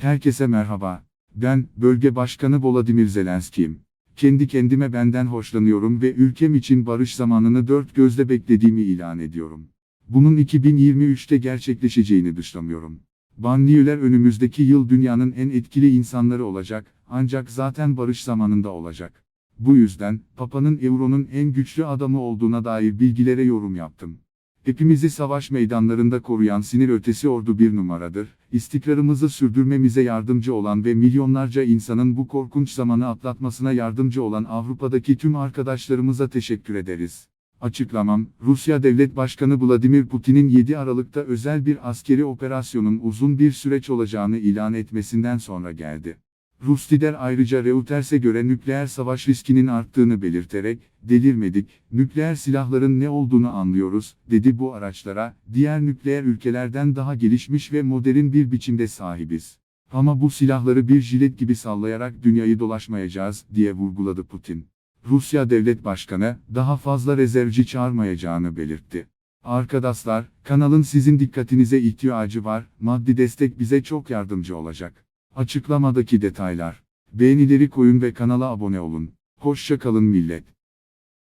Herkese merhaba. Ben, Bölge Başkanı Volodymyr Zelenski'yim. Kendi kendime benden hoşlanıyorum ve ülkem için barış zamanını dört gözle beklediğimi ilan ediyorum. Bunun 2023'te gerçekleşeceğini dışlamıyorum. Banliyöler önümüzdeki yıl dünyanın en etkili insanları olacak, ancak zaten barış zamanında olacak. Bu yüzden, Papa'nın Euro'nun en güçlü adamı olduğuna dair bilgilere yorum yaptım. Hepimizi savaş meydanlarında koruyan sinir ötesi ordu bir numaradır, istikrarımızı sürdürmemize yardımcı olan ve milyonlarca insanın bu korkunç zamanı atlatmasına yardımcı olan Avrupa'daki tüm arkadaşlarımıza teşekkür ederiz. Açıklamam, Rusya Devlet Başkanı Vladimir Putin'in 7 Aralık'ta özel bir askeri operasyonun uzun bir süreç olacağını ilan etmesinden sonra geldi. Rus lider ayrıca Reuters'e göre nükleer savaş riskinin arttığını belirterek, delirmedik, nükleer silahların ne olduğunu anlıyoruz, dedi bu araçlara, diğer nükleer ülkelerden daha gelişmiş ve modern bir biçimde sahibiz. Ama bu silahları bir jilet gibi sallayarak dünyayı dolaşmayacağız, diye vurguladı Putin. Rusya Devlet Başkanı, daha fazla rezervci çağırmayacağını belirtti. Arkadaşlar, kanalın sizin dikkatinize ihtiyacı var, maddi destek bize çok yardımcı olacak. Açıklamadaki detaylar. Beğenileri koyun ve kanala abone olun. Hoşça kalın millet.